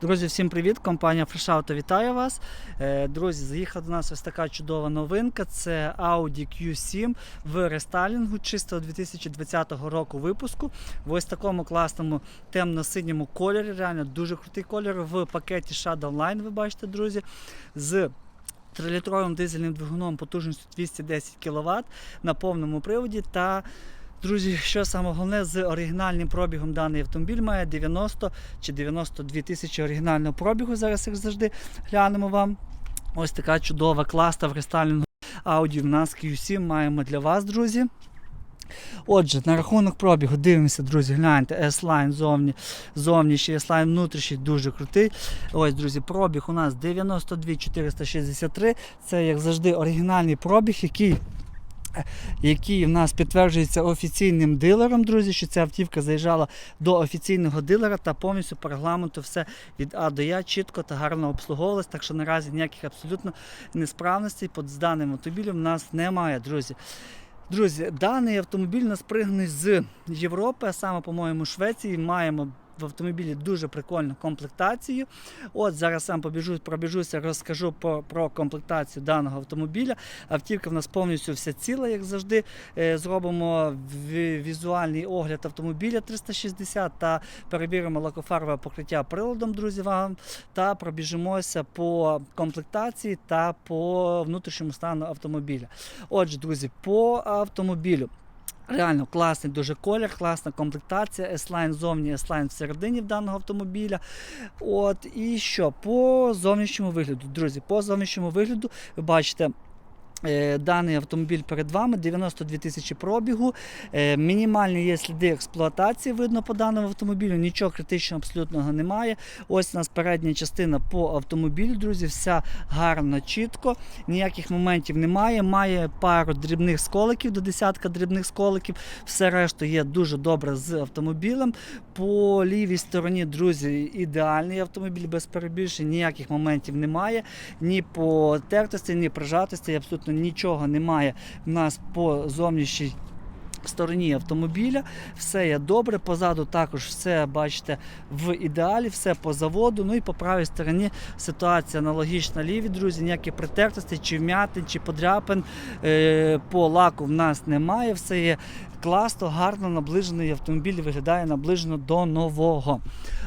Друзі, всім привіт! Компанія Fresh Auto вітає вас. Е, Друзі, заїхала до нас ось така чудова новинка. Це Audi Q7 в рестайлінгу чистого 2020 року випуску. В ось такому класному темно-синьому кольорі. Реально дуже крутий колір в пакеті Shadow Line, ви бачите, друзі. З 3-літровим дизельним двигуном потужністю 210 кВт на повному приводі та Друзі, що саме головне, з оригінальним пробігом даний автомобіль має 90 чи 92 тисячі оригінального пробігу. Зараз їх завжди глянемо вам. Ось така чудова класна в рестайлінгу Audi в нас Q7 маємо для вас, друзі. Отже, на рахунок пробігу дивимося, друзі, гляньте, S-Line зовні, зовнішній S-Line внутрішній дуже крутий. Ось, друзі, пробіг у нас 92 463. Це, як завжди, оригінальний пробіг, який який в нас підтверджується офіційним дилером, друзі, що ця автівка заїжджала до офіційного дилера та повністю по регламенту все від А до Я чітко та гарно обслуговувалось. Так що наразі ніяких абсолютно несправностей з даним автомобілем в нас немає, друзі. Друзі, даний автомобіль нас пригнаний з Європи, а саме, по-моєму, Швеції. Маємо в автомобілі дуже прикольну комплектацію. От зараз сам побіжу, пробіжуся, розкажу про, про комплектацію даного автомобіля. Автівка в нас повністю вся ціла, як завжди. Е, Зробимо візуальний огляд автомобіля 360 та перевіримо лакофарбове покриття приладом, друзі, вам та пробіжимося по комплектації та по внутрішньому стану автомобіля. Отже, друзі, по автомобілю. Реально класний дуже колір, класна комплектація, S-Line зовні, S-Line всередині в даного автомобіля. От і що по зовнішньому вигляду, друзі, по зовнішньому вигляду ви бачите. Е, Даний автомобіль перед вами 92 тисячі пробігу. Е, Мінімальні є сліди експлуатації, видно по даному автомобілю. Нічого критичного абсолютного немає. Ось у нас передня частина по автомобілю, друзі, вся гарно, чітко. Ніяких моментів немає. Має пару дрібних сколиків, до десятка дрібних сколиків. Все решту є дуже добре з автомобілем. По лівій стороні, друзі, ідеальний автомобіль без перебільшень, ніяких моментів немає. Ні по тертості, ні прижатості, абсолютно нічого немає в нас по зовнішній стороні автомобіля. Все є добре. Позаду також все бачите в ідеалі, все по заводу. Ну і по правій стороні ситуація аналогічна лівій, друзі. Ніяких притертостей, чи вмятин, чи подряпин е, по лаку в нас немає. Все є класно, гарно наближений автомобіль виглядає наближено до нового.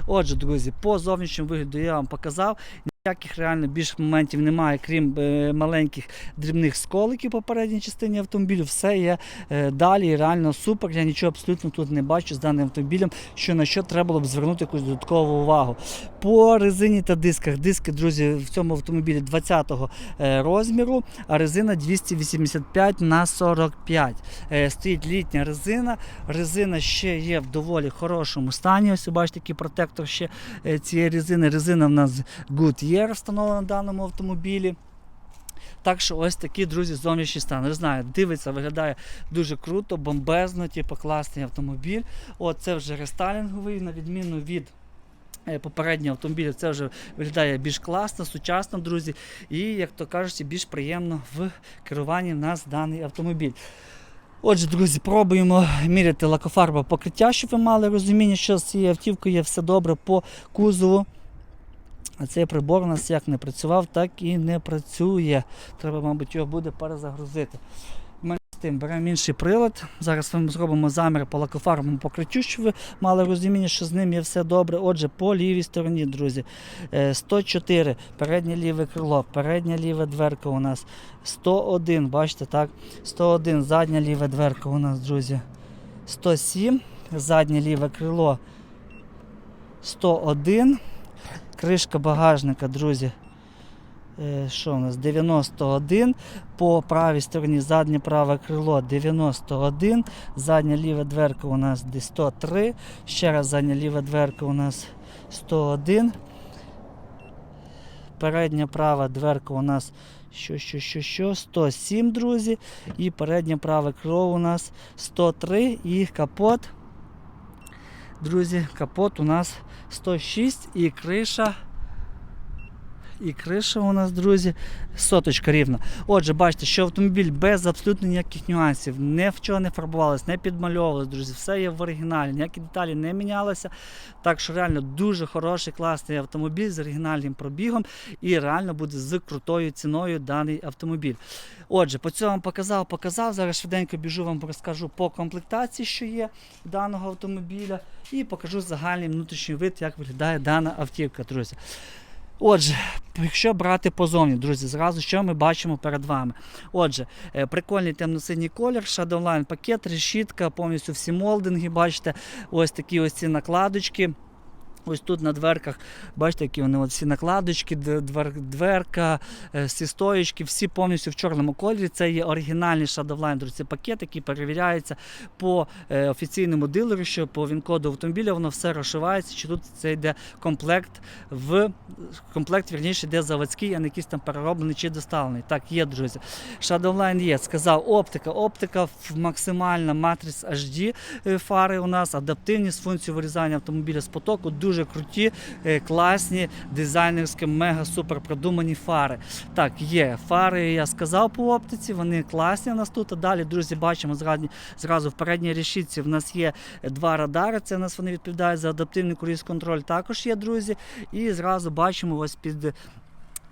Отже, друзі, по зовнішньому вигляду я вам показав. Ніяких реально більш моментів немає, крім е, маленьких дрібних сколиків по передній частині автомобілю. Все є е, далі реально супер. Я нічого абсолютно тут не бачу з даним автомобілем, що на що треба було б звернути якусь додаткову увагу. По резині та дисках. Диски, друзі, в цьому автомобілі 20-го е, розміру, а резина 285 на 45. Е, Стоїть літня резина. Резина ще є в доволі хорошому стані. Ось бачите, який протектор ще цієї резини. Резина в нас Goodyear встановлена в даному автомобілі. Так що ось такі, друзі, зовнішній стан. Не знаю, дивиться, виглядає дуже круто, бомбезно, типу класний автомобіль. От це вже рестайлінговий, на відміну від. е, Попереднього автомобіля це вже виглядає більш класно, сучасно, друзі, і, як то кажуть, більш приємно в керуванні в нас даний автомобіль. Отже, друзі, пробуємо міряти лакофарбове покриття, щоб ви мали розуміння, що з цією автівкою є все добре по кузову. А цей прибор у нас як не працював, так і не працює. Треба, мабуть, його буде перезагрузити. Ми з тим беремо інший прилад. Зараз ми зробимо замір по лакофарбовому покриттю, щоб ви мали розуміння, що з ним є все добре. Отже, по лівій стороні, друзі, е, 104, переднє ліве крило, передня ліва дверка у нас 101, бачите, так? 101, задня ліва дверка у нас, друзі. 107, заднє ліве крило 101. Кришка багажника, друзі. Е, Що у нас? 91. По правій стороні заднє праве крило 91. Задня ліва дверка у нас десь 103. Ще раз задня ліва дверка у нас 101. Передня права дверка у нас що, що, що, що, 107, друзі. І переднє праве крило у нас 103 і капот. Друзі, капот у нас 106 і криша. І криша у нас, друзі, соточка рівна. Отже, бачите, що автомобіль без абсолютно ніяких нюансів, не в чого не фарбувалось, не підмальовувалось, друзі. Все є в оригіналі, ніякі деталі не мінялися. Так що реально дуже хороший, класний автомобіль з оригінальним пробігом і реально буде з крутою ціною даний автомобіль. Отже, по цьому показав, показав. Зараз швиденько біжу вам розкажу по комплектації, що є даного автомобіля, і покажу загальний внутрішній вид, як виглядає дана автівка, друзі. Отже, якщо брати позовні, друзі, зразу що ми бачимо перед вами. Отже, е, прикольний темно-синій колір, Shadowline пакет, решітка, повністю всі молдинги, бачите, ось такі ось ці накладочки. Ось тут на дверках, бачите, які вони от всі накладочки, двер, дверка, е, всі стоїчки, всі повністю в чорному кольорі. Це є оригінальний Shadowline, друзі, пакет, який перевіряється по е, офіційному дилеру, що по він-коду автомобіля воно все розшивається, чи тут це йде комплект в комплект, вірніше, йде заводський, а не якийсь там перероблений чи доставлений. Так, є, друзі. Shadowline є, сказав, оптика. Оптика в- максимальна матрix HD е, фари у нас, адаптивні з функцією вирізання автомобіля з потоку, дуже круті, е, класні, дизайнерські, мега супер продумані фари. Так, є фари, я сказав по оптиці, вони класні у нас тут. А далі, друзі, бачимо зразу, зразу в передній решітці в нас є два радари. Це у нас вони відповідають за адаптивний круїз контроль. Також є, друзі. І зразу бачимо ось під.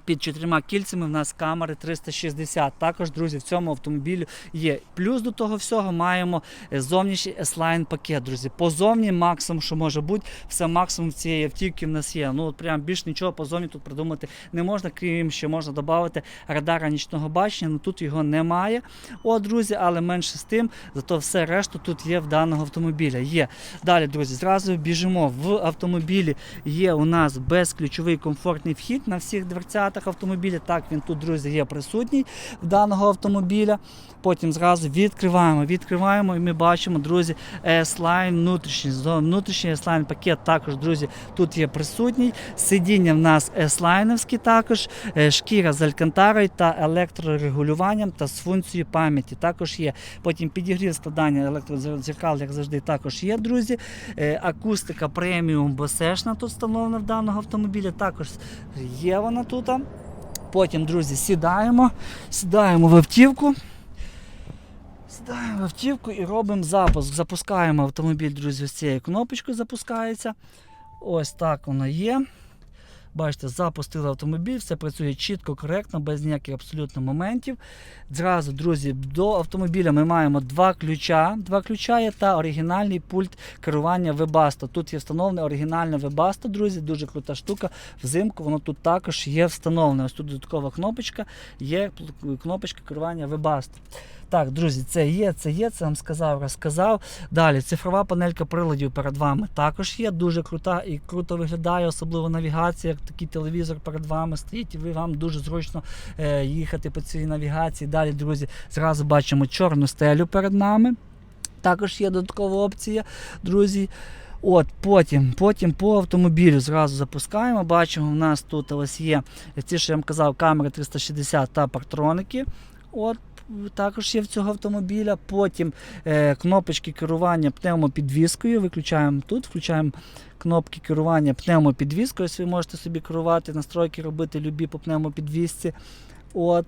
Під чотирма кільцями в нас камери 360. Також, друзі, в цьому автомобілі є. Плюс до того всього маємо е, зовнішній S-Line пакет, друзі. Позовні максимум, що може бути, все максимум цієї автівки в нас є. Ну от прям більш нічого позовні тут придумати не можна, крім що можна додати радара нічного бачення, ну тут його немає. О, друзі, але менше з тим, зато все решту тут є в даного автомобіля. Є. Далі, друзі, зразу біжимо. В автомобілі є у нас безключовий комфортний вхід на всіх дверцятах автомобіля. Так, він тут, друзі, є присутній в даного автомобіля. Потім зразу відкриваємо, відкриваємо і ми бачимо, друзі, S-Line внутрішній, внутрішній S-Line пакет також, друзі, тут є присутній. Сидіння в нас S-Line також, е, шкіра з алькантарою та електрорегулюванням та з функцією пам'яті. Також є. Потім підігрів складання електродзеркал, як завжди, також є, друзі. Е, Акустика преміум босешна тут встановлена в даного автомобіля. Також є вона тут. Потім, друзі, сідаємо, сідаємо в автівку. Сідаємо в автівку і робимо запуск. Запускаємо автомобіль, друзі, з цією кнопочкою запускається. Ось так воно є. Бачите, запустили автомобіль, все працює чітко, коректно, без ніяких абсолютно моментів. Зразу, друзі, до автомобіля ми маємо два ключа. Два ключа є та оригінальний пульт керування Webasto. Тут є встановлене оригінальне Webasto, друзі, дуже крута штука. Взимку воно тут також є встановлене. Ось тут додаткова кнопочка, є кнопочка керування Webasto. Так, друзі, це є, це є, це вам сказав, розказав. Далі, цифрова панелька приладів перед вами також є, дуже крута і круто виглядає, особливо навігація, такий телевізор перед вами стоїть, і ви вам дуже зручно е, їхати по цій навігації. Далі, друзі, зразу бачимо чорну стелю перед нами. Також є додаткова опція, друзі. От, потім, потім по автомобілю зразу запускаємо. Бачимо, у нас тут ось є ці, що я вам казав, камери 360 та партроники. От, також є в цього автомобіля. Потім е, кнопочки керування пневмопідвіскою. Виключаємо тут, включаємо кнопки керування пневмопідвіскою. Ось ви можете собі керувати, настройки робити любі по пневмопідвісці. От,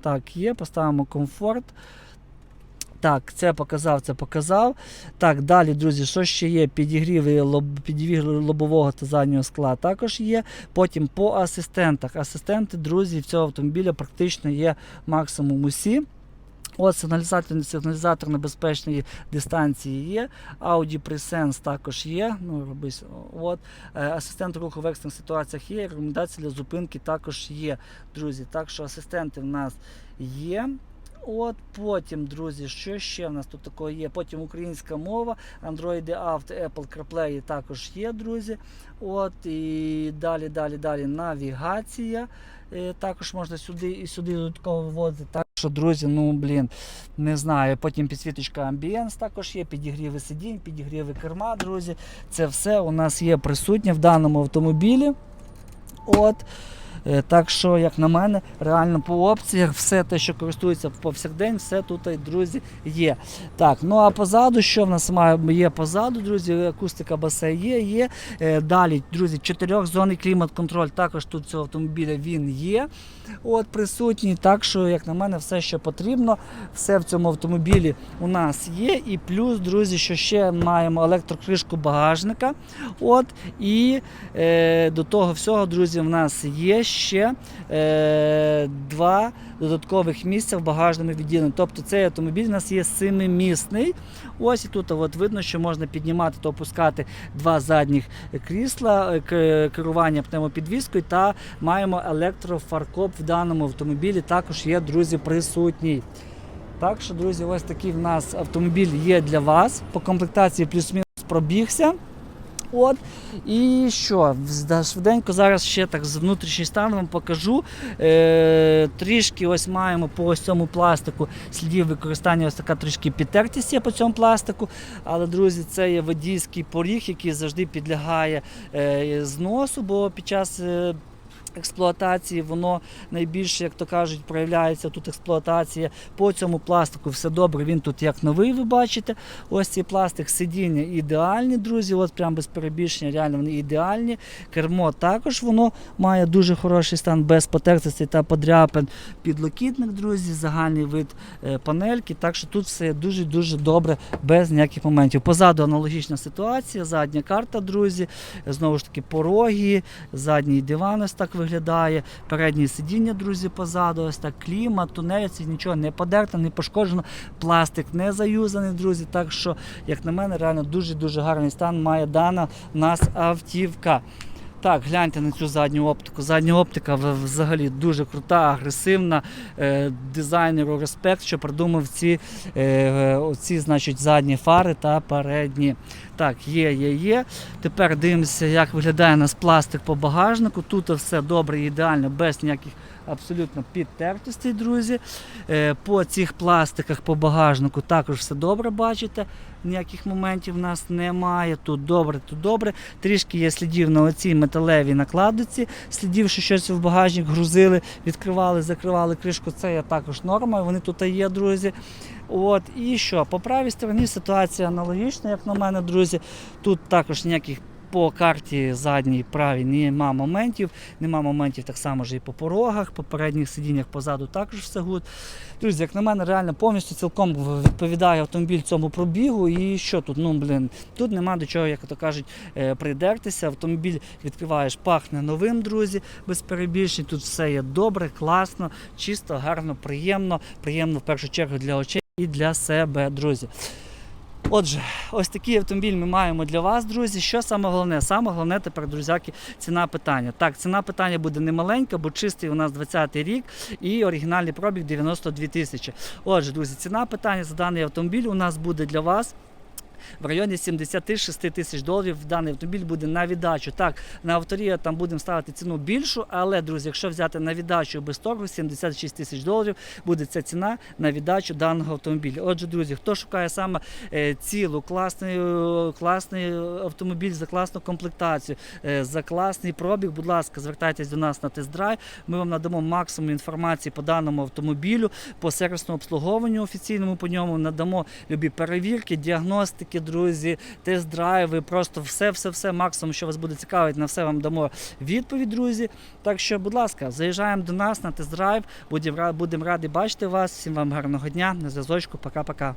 так, є, поставимо комфорт. Так, це показав, це показав. Так, далі, друзі, що ще є? Підігріви лоб, підігрів лобового та заднього скла також є. Потім по асистентах. Асистенти, друзі, в цього автомобіля практично є максимум усі. От сигналізатор, сигналізатор небезпечної дистанції є. Audi Presence також є. Ну, робись, от. Е, Асистент руху в екстрених ситуаціях є. Рекомендації для зупинки також є, друзі. Так що асистенти в нас є. От потім, друзі, що ще в нас тут такого є? Потім українська мова, Android Auto, Apple CarPlay також є, друзі. От і далі, далі, далі навігація. Е, Також можна сюди і сюди додатково вводити. Так що, друзі, ну блін, не знаю. Потім підсвіточка Ambience також є, підігріви сидінь, підігріви керма, друзі. Це все у нас є присутнє в даному автомобілі. От. Е, Так що, як на мене, реально по опціях все те, що користується повсякдень, все тут, друзі, є. Так, ну а позаду, що в нас має є позаду, друзі, акустика басе є, є. Е, Далі, друзі, чотирьохзонний клімат-контроль також тут цього автомобіля він є. От присутній. Так що, як на мене, все, що потрібно, все в цьому автомобілі у нас є. І плюс, друзі, що ще маємо електрокришку багажника. От, і е, до того всього, друзі, в нас є ще е, два додаткових місця в багажному відділенні. Тобто цей автомобіль у нас є семимісний. Ось і тут от видно, що можна піднімати та опускати два задніх крісла, е, керування пневмопідвіскою та маємо електрофаркоп в даному автомобілі. Також є, друзі, присутній. Так що, друзі, ось такий в нас автомобіль є для вас. По комплектації плюс-мінус пробігся. От. І що? Швиденько зараз ще так з внутрішній стан вам покажу. Е, трішки ось маємо по ось цьому пластику слідів використання, ось така трішки підтертість є по цьому пластику. Але, друзі, це є водійський поріг, який завжди підлягає е, зносу, бо під час. е, Експлуатації воно найбільше, як то кажуть, проявляється тут експлуатація по цьому пластику. Все добре, він тут як новий, ви бачите. Ось цей пластик сидіння ідеальні, друзі. От прям без перебільшення, реально вони ідеальні. Кермо також воно має дуже хороший стан без потертостей та подряпин. Підлокітник, друзі, загальний вид е, панельки. Так що тут все дуже дуже добре, без ніяких моментів. Позаду аналогічна ситуація, задня карта, друзі. Знову ж таки, пороги, задній диван ось так виглядає. Переднє сидіння, друзі, позаду, ось так клімат, тунель, це нічого не подерто, не пошкоджено. Пластик не заюзаний, друзі. Так що, як на мене, реально дуже-дуже гарний стан має дана нас автівка. Так, гляньте на цю задню оптику. Задня оптика взагалі дуже крута, агресивна. Е, дизайнеру респект, що придумав ці, е, оці значить, задні фари та передні. Так, є, є, є. Тепер дивимося, як виглядає у нас пластик по багажнику. Тут все добре, ідеально, без ніяких абсолютно підтертостей, друзі. Е, По цих пластиках по багажнику також все добре бачите. Ніяких моментів в нас немає. Тут добре, тут добре. Трішки є слідів на оцій металевій накладці, слідів, що щось в багажник грузили, відкривали, закривали кришку. Це є також норма. Вони тут є, друзі. От і що? По правій стороні ситуація аналогічна, як на мене, друзі. Тут також ніяких по карті задній правій нема моментів. Нема моментів так само ж і по порогах, по передніх сидіннях позаду також все гуд. Друзі, як на мене, реально повністю цілком відповідає автомобіль цьому пробігу. І що тут? Ну блин, тут нема до чого, як то кажуть, е, придертися. Автомобіль відкриваєш, пахне новим, друзі, без перебільшень. Тут все є добре, класно, чисто, гарно, приємно. Приємно в першу чергу для очей і для себе, друзі. Отже, ось такий автомобіль ми маємо для вас, друзі. Що саме головне? Саме головне тепер, друзяки, ціна питання. Так, ціна питання буде немаленька, бо чистий у нас 20-й рік і оригінальний пробіг 92 тисячі. Отже, друзі, ціна питання за даний автомобіль у нас буде для вас. В районі 76 тисяч доларів даний автомобіль буде на віддачу. Так, на авторія там будемо ставити ціну більшу, але, друзі, якщо взяти на віддачу без торгу, 76 тисяч доларів буде ця ціна на віддачу даного автомобіля. Отже, друзі, хто шукає саме е, цілу, класний, класний автомобіль за класну комплектацію, е, за класний пробіг, будь ласка, звертайтесь до нас на тест-драйв. Ми вам надамо максимум інформації по даному автомобілю, по сервісному обслуговуванню офіційному по ньому, надамо любі перевірки, діагностики, друзі, тест-драйви, просто все, все, все, максимум, що вас буде цікавити, на все вам дамо відповідь, друзі. Так що, будь ласка, заїжджаємо до нас на тест-драйв. Будемо раді бачити вас. Всім вам гарного дня. На зв'язочку. Пока-пока.